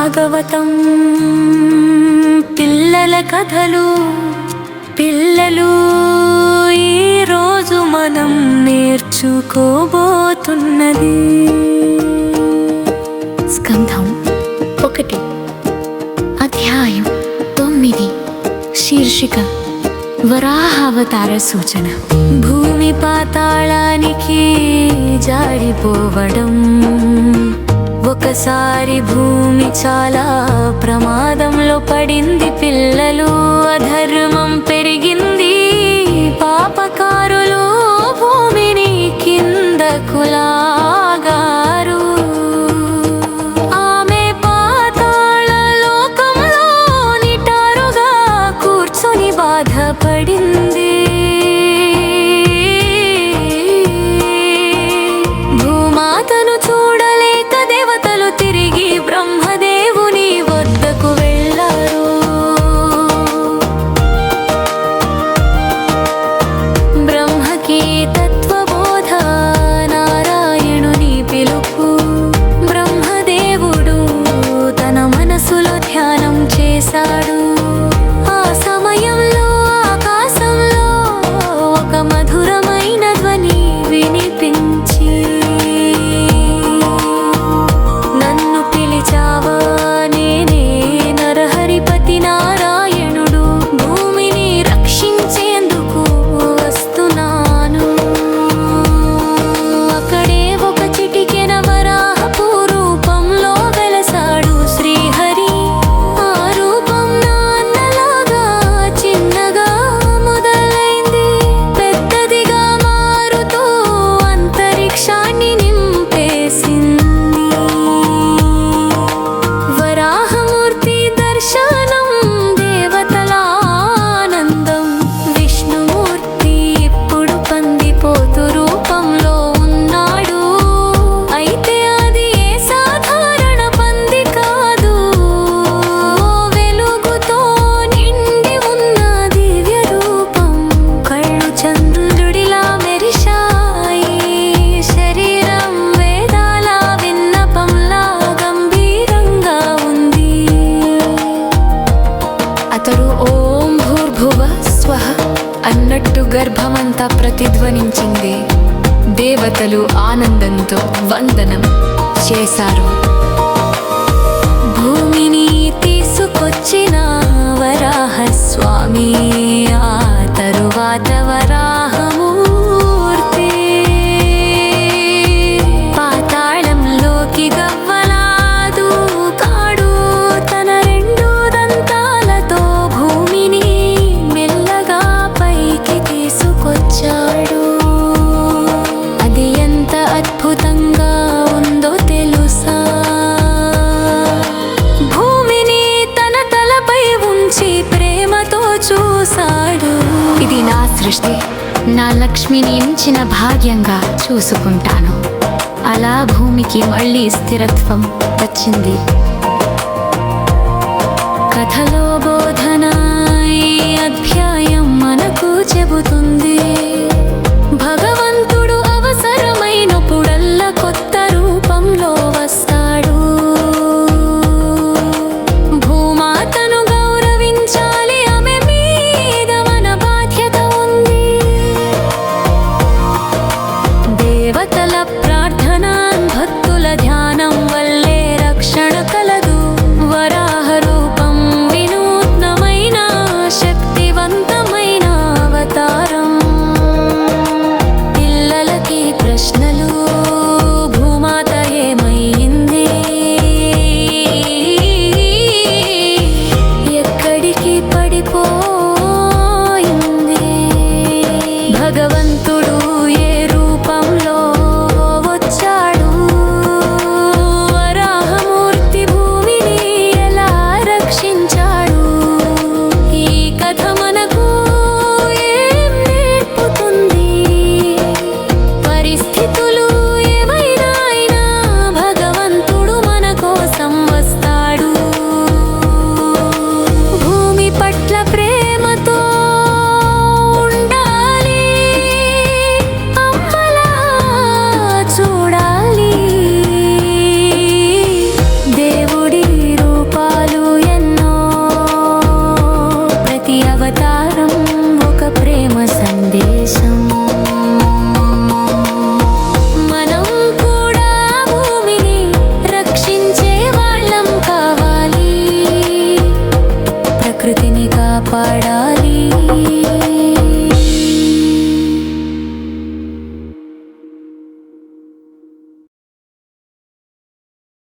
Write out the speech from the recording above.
భాగవతం. పిల్లల కథలు పిల్లలు ఈరోజు మనం నేర్చుకోబోతున్నది. స్కంధం ఒకటి అధ్యాయం తొమ్మిది శీర్షిక వరాహావతార సూచన. భూమి పాతాళానికి జారిపోవడం. ఒకసారి భూమి చాలా ప్రమాదంలో పడింది. పిల్లలు అధర్మం పెరిగింది. పాపకారులు భూమిని కింద కులాగారు. ఆమె పాతాళ లోకంలో నిటారుగా కూర్చొని బాధపడింది. భూమాతను చూడ sorry కనిపించింది దేవతలు ఆనందంతో వందనం చేశారు. భూమిని తీసుకొచ్చిన వరాహ స్వామి ఆ తరువాత వరాహ నా లక్ష్మిని మించిన భాగ్యంగా చూసుకుంటాను. అలా భూమికి మళ్ళీ స్థిరత్వం వచ్చింది. Кришналю కాపాడాలి